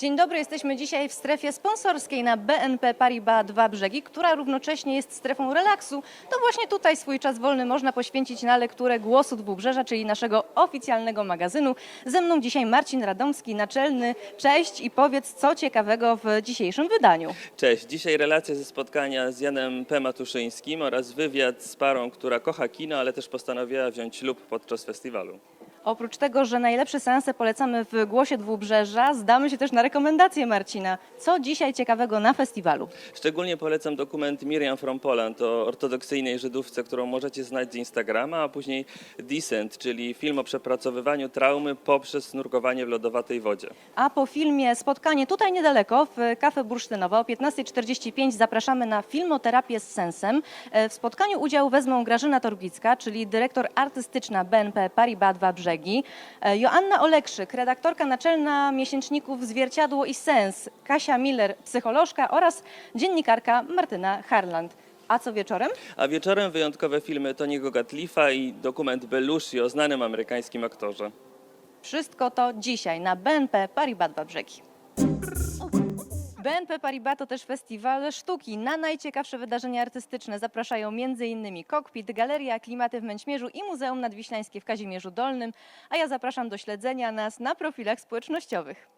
Dzień dobry, jesteśmy dzisiaj w strefie sponsorskiej na BNP Paribas Dwa Brzegi, która równocześnie jest strefą relaksu. To właśnie tutaj swój czas wolny można poświęcić na lekturę Głosu Dwubrzeża, czyli naszego oficjalnego magazynu. Ze mną dzisiaj Marcin Radomski, naczelny. Cześć i powiedz, co ciekawego w dzisiejszym wydaniu. Cześć, dzisiaj relacja ze spotkania z Janem P. Matuszyńskim oraz wywiad z parą, która kocha kino, ale też postanowiła wziąć ślub podczas festiwalu. Oprócz tego, że najlepsze seanse polecamy w Głosie Dwubrzeża, zdamy się też na rekomendacje Marcina. Co dzisiaj ciekawego na festiwalu? Szczególnie polecam dokument Miriam from Poland o ortodoksyjnej Żydówce, którą możecie znać z Instagrama, a później Descent, czyli film o przepracowywaniu traumy poprzez nurkowanie w lodowatej wodzie. A po filmie spotkanie tutaj niedaleko w Kafe Bursztynowa o 15.45 zapraszamy na filmoterapię z sensem. E, W spotkaniu udział wezmą Grażyna Torbicka, czyli dyrektor artystyczna BNP Paribas Dwa Brzegi, e, Joanna Olekrzyk, redaktorka naczelna miesięczników Zwierciadło i Sens, Kasia Miller, psycholożka oraz dziennikarka Martyna Harland. A co wieczorem? A wieczorem wyjątkowe filmy Tony'ego Gatlifa i dokument Belushi o znanym amerykańskim aktorze. Wszystko to dzisiaj na BNP Paribas Dwa Brzegi. BNP Paribas to też festiwal sztuki. Na najciekawsze wydarzenia artystyczne zapraszają m.in. Kokpit, Galeria Klimaty w Męćmierzu i Muzeum Nadwiślańskie w Kazimierzu Dolnym. A ja zapraszam do śledzenia nas na profilach społecznościowych.